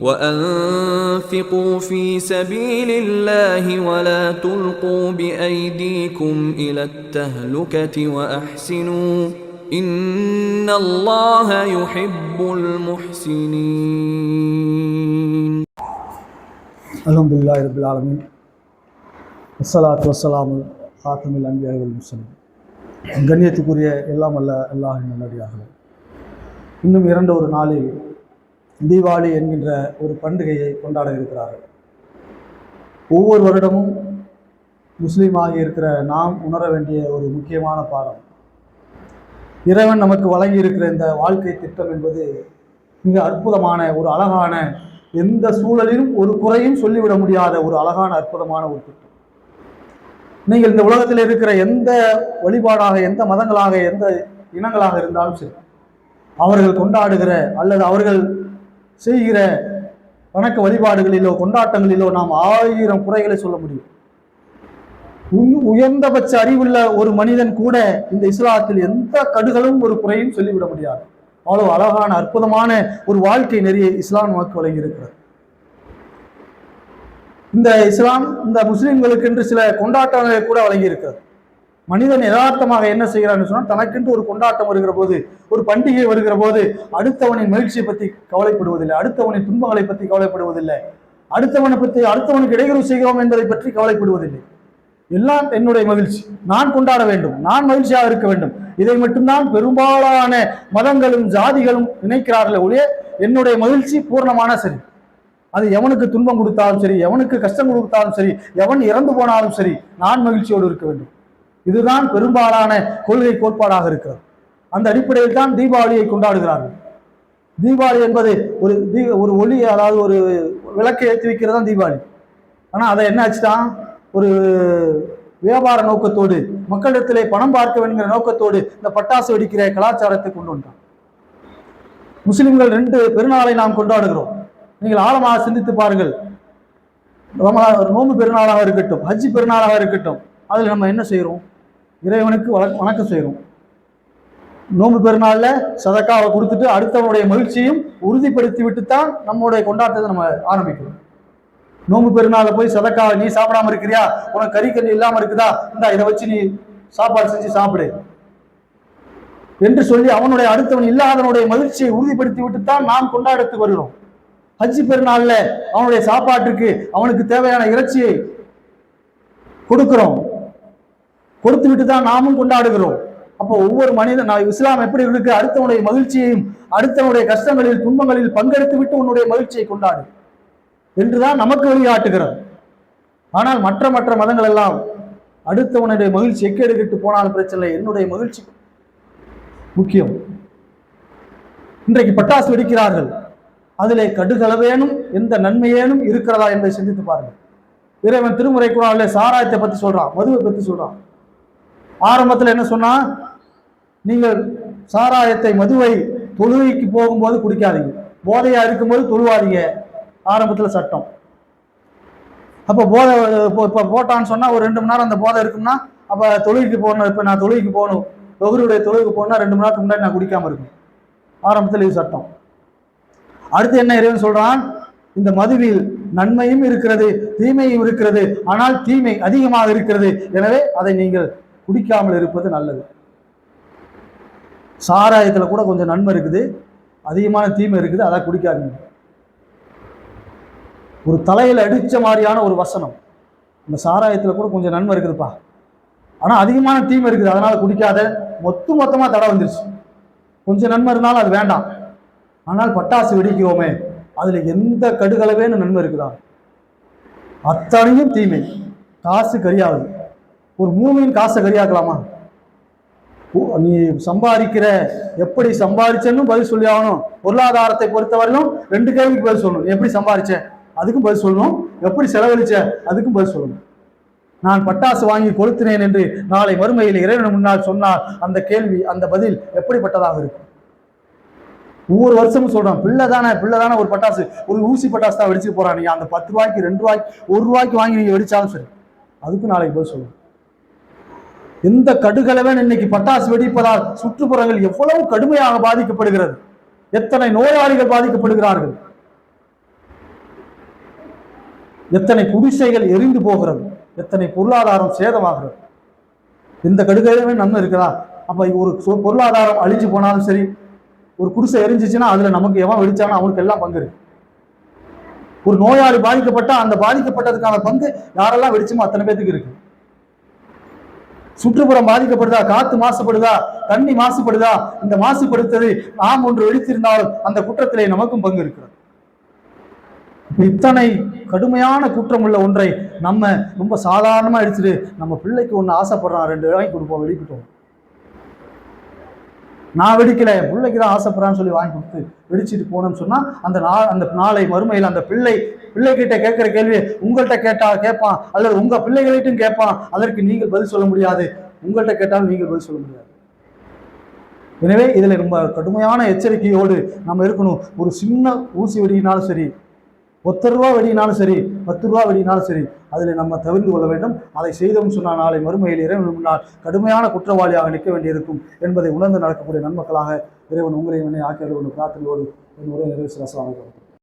وانفقوا في سبيل الله ولا تلقوا بايديكم الى التهلكه واحسنوا ان الله يحب المحسنين الحمد لله رب العالمين الصلاة والسلام காத்தமில் அன்பியார்கள் முஸ்லிம் கண்ணியத்துக்குரிய எல்லாம் அல்ல அல்லாஹின் நல்லடியார்கள் இன்னும் இரண்டு ஒரு நாளில் தீபாவளி என்கின்ற ஒரு பண்டிகையை கொண்டாட இருக்கிறார்கள். ஒவ்வொரு வருடமும் முஸ்லீமாக இருக்கிற நாம் உணர வேண்டிய ஒரு முக்கியமான பாடம். இறைவன் நமக்கு வழங்கி இருக்கிற இந்த வாழ்க்கை திட்டம் என்பது மிக அற்புதமான ஒரு அழகான எந்த சூழலிலும் ஒரு குறையும் சொல்லிவிட முடியாத ஒரு அழகான அற்புதமான ஒரு திட்டம். நீங்கள் இந்த உலகத்தில் இருக்கிற எந்த வழிபாடாக எந்த மதங்களாக எந்த இனங்களாக இருந்தாலும் சரி அவர்கள் கொண்டாடுகிற அல்லது அவர்கள் செய்கிற வணக்க வழிபாடுகளிலோ கொண்டாட்டங்களிலோ நாம் ஆயிரம் குறைகளை சொல்ல முடியும். உயர்ந்தபட்ச அறிவுள்ள ஒரு மனிதன் கூட இந்த இஸ்லாத்தில் எந்த கடுகளும் ஒரு குறையும் சொல்லிவிட முடியாது. அவ்வளவு அழகான அற்புதமான ஒரு வாழ்க்கை நெறியை இஸ்லாம் நமக்கு வழங்கியிருக்கிறது. இந்த இஸ்லாம் இந்த முஸ்லிம்களுக்கு என்று சில கொண்டாட்டங்களை கூட வழங்கியிருக்கிறது. மனிதன் யதார்த்தமாக என்ன செய்கிறான்னு சொன்னால் தனக்கென்று ஒரு கொண்டாட்டம் வருகிற போது ஒரு பண்டிகை வருகிற போது அடுத்தவனின் மகிழ்ச்சியை பற்றி கவலைப்படுவதில்லை. அடுத்தவனின் துன்பங்களை பற்றி கவலைப்படுவதில்லை. அடுத்தவனை பற்றி அடுத்தவனுக்கு இடையூறு செய்கிறோம் என்பதை பற்றி கவலைப்படுவதில்லை. எல்லாம் என்னுடைய மகிழ்ச்சி. நான் கொண்டாட வேண்டும். நான் மகிழ்ச்சியாக இருக்க வேண்டும். இதை மட்டும்தான் பெரும்பாலான மதங்களும் ஜாதிகளும் நினைக்கிறார்களே ஒழிய என்னுடைய மகிழ்ச்சி பூர்ணமான சரி. அது எவனுக்கு துன்பம் கொடுத்தாலும் சரி எவனுக்கு கஷ்டம் கொடுத்தாலும் சரி எவன் இறந்து போனாலும் சரி நான் மகிழ்ச்சியோடு இருக்க வேண்டும். இதுதான் பெரும்பாலான கொள்கை கோட்பாடாக இருக்கிறது. அந்த அடிப்படையில் தான் தீபாவளியை கொண்டாடுகிறார்கள். தீபாவளி என்பது ஒரு தீ ஒரு ஒளி அதாவது ஒரு விளக்கை ஏற்றி வைக்கிறது தான் தீபாவளி. ஆனால் அதை என்ன ஆச்சுதான் ஒரு வியாபார நோக்கத்தோடு மக்களிடத்திலே பணம் பார்க்க வேண்டுங்கிற நோக்கத்தோடு இந்த பட்டாசு வெடிக்கிற கலாச்சாரத்தை கொண்டு வந்தான். முஸ்லிம்கள் ரெண்டு பெருநாளை நாம் கொண்டாடுகிறோம். நீங்கள் ஆழமாக சிந்தித்து பாருங்கள். ரம நோன்பு பெருநாளாக இருக்கட்டும் ஹஜ்ஜி பெருநாளாக இருக்கட்டும் அதில் நம்ம என்ன செய்கிறோம்? இறைவனுக்கு வண வணக்கம் செய்கிறோம். நோன்பு பெருநாளில் சதக்காவை கொடுத்துட்டு அடுத்தவனுடைய மகிழ்ச்சியும் உறுதிப்படுத்தி விட்டு தான் நம்மளுடைய கொண்டாட்டத்தை நம்ம ஆரம்பிக்கிறோம். நோன்பு பெருநாளில் போய் சதக்காவை நீ சாப்பிடாம இருக்கிறியா? உனக்கு கறி இல்லாமல் இருக்குதா? இந்தா இதை வச்சு நீ சாப்பாடு செஞ்சு சாப்பிடு. என்று சொல்லி அவனுடைய அடுத்தவன் இல்லாதவனுடைய மகிழ்ச்சியை உறுதிப்படுத்தி விட்டு தான் நாம் கொண்டாடத்துக்கு வருகிறோம். ஹஜ்ஜி பெருநாளில் அவனுடைய சாப்பாட்டுக்கு அவனுக்கு தேவையான இறைச்சியை கொடுக்கிறோம். கொடுத்து விட்டு தான் நாமும் கொண்டாடுகிறோம். அப்போ ஒவ்வொரு மனிதன் நான் இஸ்லாம் எப்படி இருக்கு? அடுத்தவனுடைய மகிழ்ச்சியையும் அடுத்தவனுடைய கஷ்டங்களில் துன்பங்களில் பங்கெடுத்து விட்டு உன்னுடைய மகிழ்ச்சியை கொண்டாடு என்றுதான் நமக்கு வழிகாட்டுகிறது. ஆனால் மற்ற மற்ற மதங்கள் எல்லாம் அடுத்தவனுடைய மகிழ்ச்சி எக்கெடுக்கிட்டு போனாலும் பிரச்சனை என்னுடைய மகிழ்ச்சி முக்கியம். இன்றைக்கு பட்டாசு வெடிக்கிறார்கள். அதிலே கடுகளவேனும் எந்த நன்மையேனும் இருக்கிறதா என்பதை சிந்தித்து பாருங்கள். இறைவன் திருமுறை குரானிலே சாராயத்தை பத்தி சொல்றான் மதுவை பத்தி சொல்றான். ஆரம்பத்தில் என்ன சொன்னால் நீங்கள் சாராயத்தை மதுவை தொழுகைக்கு போகும்போது குடிக்காதீங்க. போதையாக இருக்கும்போது தொழுவாதீங்க. ஆரம்பத்தில் சட்டம். அப்போ போதை இப்போ இப்போ போட்டான்னு சொன்னால் ஒரு ரெண்டு மணி நேரம் அந்த போதை இருக்கும்னா அப்போ தொழுகைக்கு போகணும் இப்போ நான் தொழுகைக்கு போகணும். தொகுதியுடைய தொழுகைக்கு போகணும்னா ரெண்டு மணி நேரத்துக்கு முன்னாடி நான் குடிக்காமல் இருக்கும் ஆரம்பத்தில் இது சட்டம். அடுத்து என்ன இறைவன் சொல்கிறான் இந்த மதுவில் நன்மையும் இருக்கிறது தீமையும் இருக்கிறது ஆனால் தீமை அதிகமாக இருக்கிறது. எனவே அதை நீங்கள் குடிக்காமல் இருப்பது நல்லது. சாராயத்தில் கூட கொஞ்சம் நன்மை இருக்குது. அதிகமான தீமை இருக்குது அதை குடிக்காதீங்க. ஒரு தலையில் அடித்த மாதிரியான ஒரு வசனம். இந்த சாராயத்தில் கூட கொஞ்சம் நன்மை இருக்குதுப்பா. ஆனால் அதிகமான தீமை இருக்குது அதனால் குடிக்காத. மொத்த மொத்தமாக தடை வந்துருச்சு. கொஞ்சம் நன்மை இருந்தாலும் அது வேண்டாம். ஆனால் பட்டாசு வெடிக்கிறோமே அதில் எந்த கடுகளவேன்னு நன்மை இருக்குதா? அத்தனையும் தீமை. காசு கரியாகுது ஒரு மூமின் காசை கரியாக்கலாமா? ஓ, நீ சம்பாதிக்கிற எப்படி சம்பாதிச்சேன்னு பதில் சொல்லி ஆகணும். பொருளாதாரத்தை பொறுத்தவரையிலும் ரெண்டு கேள்விக்கு பதில் சொல்லணும். எப்படி சம்பாதிச்ச? அதுக்கும் பதில் சொல்லணும். எப்படி செலவழிச்ச? அதுக்கும் பதில் சொல்லணும். நான் பட்டாசு வாங்கி கொளுத்தினேன் என்று நாளை மறுமையில் இறைவன் முன்னால் சொன்னால் அந்த கேள்வி அந்த பதில் எப்படிப்பட்டதாக இருக்கும்? ஒவ்வொரு வருஷமும் சொல்றான் பிள்ளை தானே பிள்ளை தானே ஒரு பட்டாசு. ஒரு ஊசி பட்டாசு தான் வெடிச்சு போறான். நீங்க அந்த பத்து ரூபாய்க்கு ரெண்டு ரூபாய்க்கு ஒரு ரூபாய்க்கு வாங்கி நீங்க வெடிச்சாலும் சரி. அதுக்கும் நாளைக்கு பதில் சொல்லணும். எந்த கடுகளவன் இன்னைக்கு பட்டாசு வெடிப்பதால் சுற்றுப்புறங்கள் எவ்வளவு கடுமையாக பாதிக்கப்படுகிறது? எத்தனை நோயாளிகள் பாதிக்கப்படுகிறார்கள்? எத்தனை குடிசைகள் எரிந்து போகிறது? எத்தனை பொருளாதாரம் சேதமாகிறது? இந்த கடுகளவே நன்மை இருக்குதா அப்ப ஒரு பொருளாதாரம் அழிஞ்சு போனாலும் சரி ஒரு குடிசை எரிஞ்சிச்சுன்னா அதுல நமக்கு எவன் வெடிச்சானோ அவனுக்கு எல்லாம் பங்கு இருக்கு. ஒரு நோயாளி பாதிக்கப்பட்டா அந்த பாதிக்கப்பட்டதுக்கான பங்கு யாரெல்லாம் வெடிச்சுமோ அத்தனை பேத்துக்கு இருக்கு. சுற்றுப்புறம் பாதிக்கப்படுதா? காத்து மாசுபடுதா? தண்ணி மாசுபடுதா? இந்த மாசுபடுத்தது நாம் ஒன்று வெடித்திருந்தால் அந்த குற்றத்திலே நமக்கும் பங்கு இருக்கிறது. இத்தனை கடுமையான குற்றம் உள்ள ஒன்றை நம்ம ரொம்ப சாதாரணமாக எடுத்துட்டு நம்ம பிள்ளைக்கு ஒன்று ஆசைப்படுறான் ரெண்டு வாங்கி கொடுப்போம் வெடிக்கிட்டோம் நான் வெடிக்கல என் பிள்ளைக்கு தான் ஆசைப்படுறான்னு சொல்லி வாங்கி கொடுத்து வெடிச்சிட்டு போனோம்னு சொன்னால் அந்த நா அந்த நாளை மறுமையில் அந்த பிள்ளை பிள்ளைகிட்ட கேட்குற கேள்வி உங்கள்கிட்ட கேட்டால் கேட்பான் அல்லது உங்கள் பிள்ளைகள்கிட்டும் கேட்பான் அதற்கு நீங்கள் பதில் சொல்ல முடியாது. உங்கள்கிட்ட கேட்டாலும் நீங்கள் பதில் சொல்ல முடியாது. எனவே இதில் ரொம்ப கடுமையான எச்சரிக்கையோடு நம்ம இருக்கணும். ஒரு சின்ன ஊசி வெடினாலும் சரி ஒத்த ரூபா வெடினாலும் சரி பத்து ரூபா வெடினாலும் சரி அதில் நம்ம தவிர்த்து கொள்ள வேண்டும். அதை செய்தோம் சொன்னால் நாளை மறுமையில் இறைவன் முன்னால் கடுமையான குற்றவாளியாக நிற்க வேண்டியிருக்கும் என்பதை உணர்ந்து நடக்கக்கூடிய நன்மக்களாக இறைவன் உங்களை என்னை ஆக்கியது ஒரு பிரார்த்தனையோடு என் உரை ரசம் சில